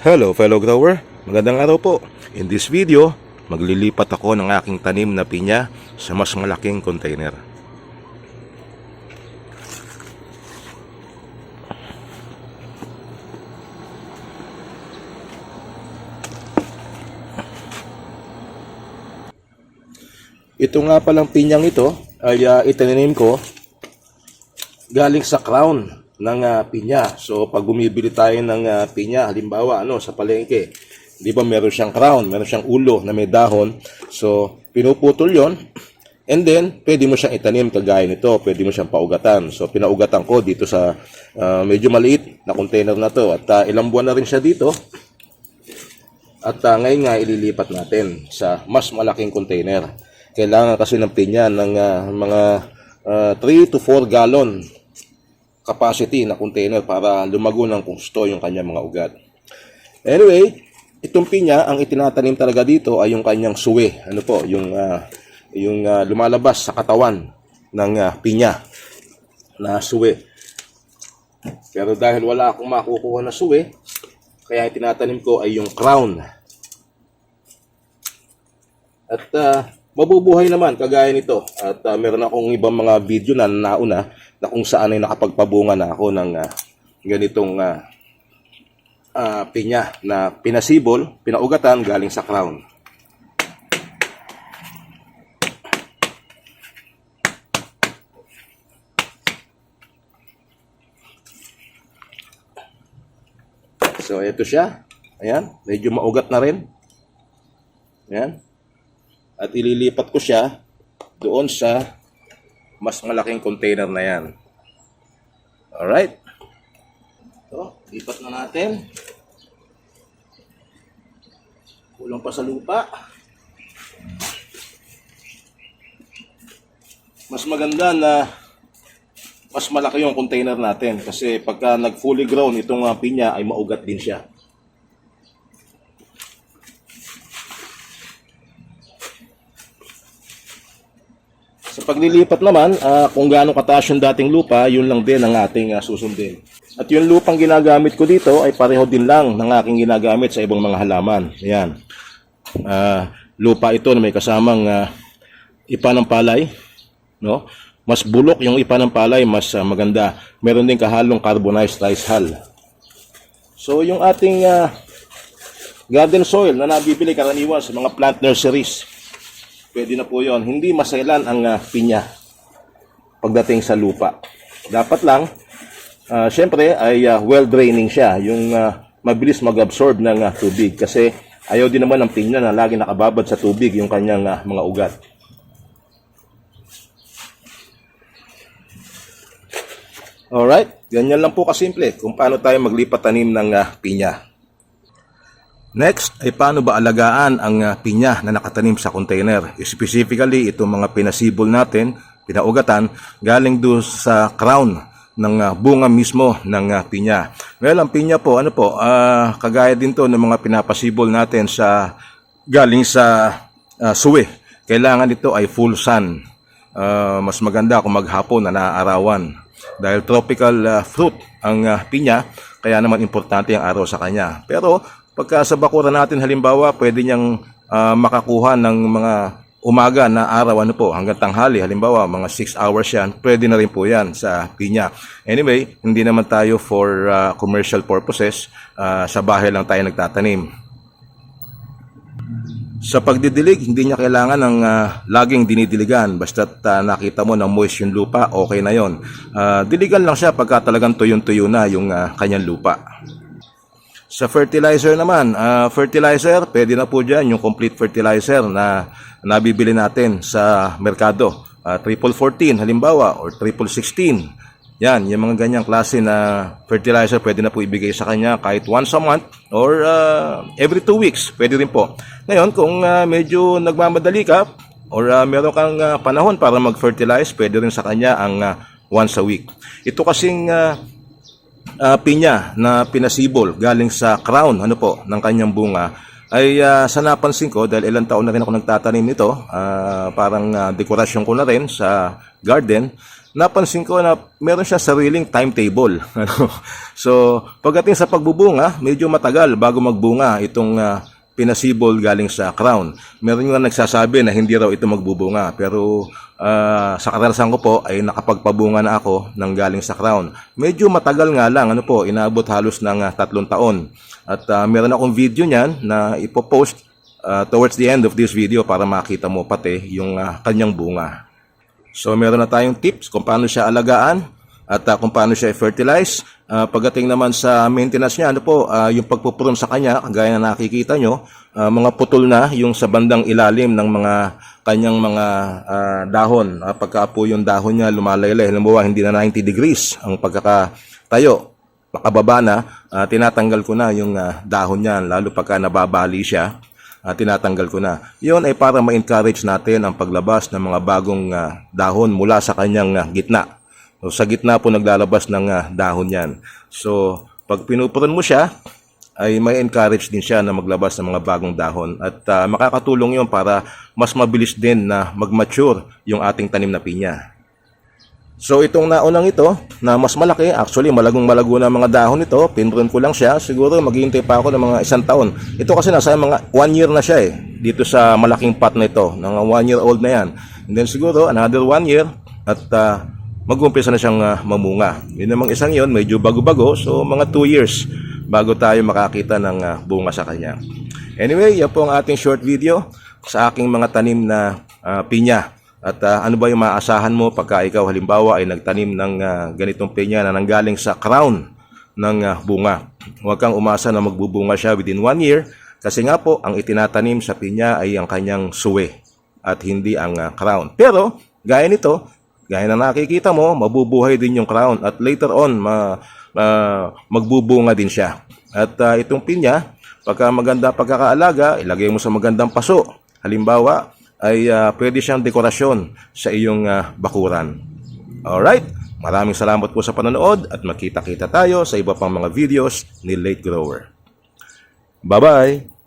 Hello fellow grower, magandang araw po. In this video, maglilipat ako ng aking tanim na pinya sa mas malaking container. Ito nga palang pinyang ito ay uh, itinanim ko galing sa crown ng ah, pinya. So pag bumibili tayo ng ah, pinya, halimbawa ano sa palengke, 'di ba meron siyang crown, meron siyang ulo na may dahon. So pinuputol 'yon. And then, pwede mo siyang itanim kagaya nito, pwede mo siyang paugatan. So, pinaugatan ko dito sa ah, medyo maliit na container na to. At ah, ilang buwan na rin siya dito. At ah, ngayon nga ililipat natin sa mas malaking container. Kailangan kasi ng pinya ng ah, mga 3 to 4 gallon capacity na container para lumago ng gusto yung kanyang mga ugat. Anyway, itong pinya, ang itinatanim talaga dito ay yung kanyang suwe. Ano po, yung, ah, yung ah, lumalabas sa katawan ng ah, pinya na suwe. Pero dahil wala akong makukuha na suwe, kaya itinatanim ko ay yung crown. At ah, mabubuhay naman kagaya nito. At ah, meron akong ibang mga video na nauna na kung saan ay nakapagpabunga na ako ng ah, ganitong ah, ah, pinya na pinasibol, pinaugatan galing sa crown. So, ito siya. Ayan, medyo maugat na rin. Ayan. At ililipat ko siya doon sa mas malaking container na yan. Alright. So, lipat na natin. Kulang pa sa lupa. Mas maganda na mas malaki yung container natin kasi pagka nag fully grown itong uh, pinya ay maugat din siya. Sa paglilipat naman, ah, kung gaano kataas yung dating lupa, yun lang din ang ating ah, susundin. At yung lupang ginagamit ko dito ay pareho din lang ng aking ginagamit sa ibang mga halaman. Ayan. Ah, lupa ito na may kasamang ah, ipa ng palay, no? Mas bulok yung ipa ng palay, mas ah, maganda. Meron din kahalong carbonized rice hull. So yung ating ah, garden soil na nabibili karaniwan sa mga plant nurseries, pwede na po yon. Hindi masailan ang ah, pinya pagdating sa lupa. Dapat lang, ah, syempre, ay ah, well-draining siya. Yung ah, mabilis mag-absorb ng ah, tubig. Kasi ayaw din naman ng pinya na lagi nakababad sa tubig yung kanyang ah, mga ugat. Alright, ganyan lang po kasimple kung paano tayo maglipat tanim ng ah, pinya. Next ay paano ba alagaan ang ah, pinya na nakatanim sa container. Specifically, itong mga pinasibol natin, pinaugatan, galing doon sa crown ng ah, bunga mismo ng ah, pinya. Well, ang pinya po, ano po, ah, kagaya din to ng mga pinapasibol natin sa galing sa ah, suwe. Kailangan ito ay full sun. Ah, mas maganda kung maghapon na naaarawan. Dahil tropical ah, fruit ang ah, pinya, kaya naman importante ang araw sa kanya. Pero pagka sa bakuran natin halimbawa, pwede niyang ah, makakuha ng mga umaga na araw ano po hanggang tanghali halimbawa mga 6 hours yan pwede na rin po yan sa pinya anyway hindi naman tayo for ah, commercial purposes ah, sa bahay lang tayo nagtatanim sa pagdidilig, hindi niya kailangan ng ah, laging dinidiligan. Basta nakita mo na moist yung lupa, okay na yon. Ah, diligan lang siya pagka talagang tuyong-tuyo na yung ah, kanyang lupa. Sa fertilizer naman, ah, fertilizer, pwede na po dyan yung complete fertilizer na nabibili natin sa merkado. Ah, triple 14 halimbawa or triple 16. Yan, yung mga ganyang klase na fertilizer pwede na po ibigay sa kanya kahit once a month or ah, every two weeks. Pwede rin po. Ngayon, kung ah, medyo nagmamadali ka or ah, meron kang ah, panahon para mag-fertilize, pwede rin sa kanya ang ah, once a week. Ito kasing ah, ah, pinya na pinasibol galing sa crown ano po ng kanyang bunga ay ah, sa napansin ko dahil ilang taon na rin ako nagtatanim nito ah, parang ah, dekorasyon ko na rin sa garden napansin ko na meron siya sariling timetable. Ano? so, pagdating sa pagbubunga, medyo matagal bago magbunga itong ah, pinasibol galing sa crown. Meron nga nagsasabi na hindi raw ito magbubunga. Pero ah, sa karanasan ko po ay nakapagpabunga na ako ng galing sa crown. Medyo matagal nga lang, ano po, inaabot halos ng ah, tatlong taon. At ah, meron akong video niyan na ipopost ah, towards the end of this video para makita mo pati yung ah, kanyang bunga. So meron na tayong tips kung paano siya alagaan at ah, kung paano siya i-fertilize. Ah, pagdating naman sa maintenance niya, ano po, ah, yung pagpupurom sa kanya, kagaya na nakikita nyo, ah, mga putol na yung sa bandang ilalim ng mga kanyang mga ah, dahon. Ah, pagka po yung dahon niya lumalaylay, halimbawa hindi na 90 degrees ang pagkakatayo, makababa na, ah, tinatanggal ko na yung ah, dahon niyan, lalo pagka nababali siya ah, tinatanggal ko na. Yun ay para ma-encourage natin ang paglabas ng mga bagong ah, dahon mula sa kanyang ah, gitna. So, sa gitna po naglalabas ng ah, dahon yan. So, pag pinupuron mo siya, ay may encourage din siya na maglabas ng mga bagong dahon. At ah, makakatulong yun para mas mabilis din na mag-mature yung ating tanim na pinya. So itong naunang ito, na mas malaki, actually malagong malago na mga dahon nito, pinrun ko lang siya, siguro maghihintay pa ako ng mga isang taon. Ito kasi nasa mga one year na siya eh, dito sa malaking pot na ito, ng one year old na yan. And then siguro another one year, at uh, mag-umpisa na siyang ah, mamunga. Yun namang isang yon medyo bago-bago, so mga two years bago tayo makakita ng ah, bunga sa kanya. Anyway, yan po ang ating short video sa aking mga tanim na ah, pinya. At ah, ano ba yung maaasahan mo pagka ikaw halimbawa ay nagtanim ng ah, ganitong pinya na nanggaling sa crown ng ah, bunga. Huwag kang umasa na magbubunga siya within one year kasi nga po ang itinatanim sa pinya ay ang kanyang suwe at hindi ang ah, crown. Pero gaya nito, gaya na nakikita mo, mabubuhay din yung crown at later on ma, ma- magbubunga din siya. At ah, itong pinya, pagka maganda pagkakaalaga, ilagay mo sa magandang paso. Halimbawa, ay ah, pwede siyang dekorasyon sa iyong ah, bakuran. Alright, maraming salamat po sa panonood at magkita-kita tayo sa iba pang mga videos ni Late Grower. Bye-bye!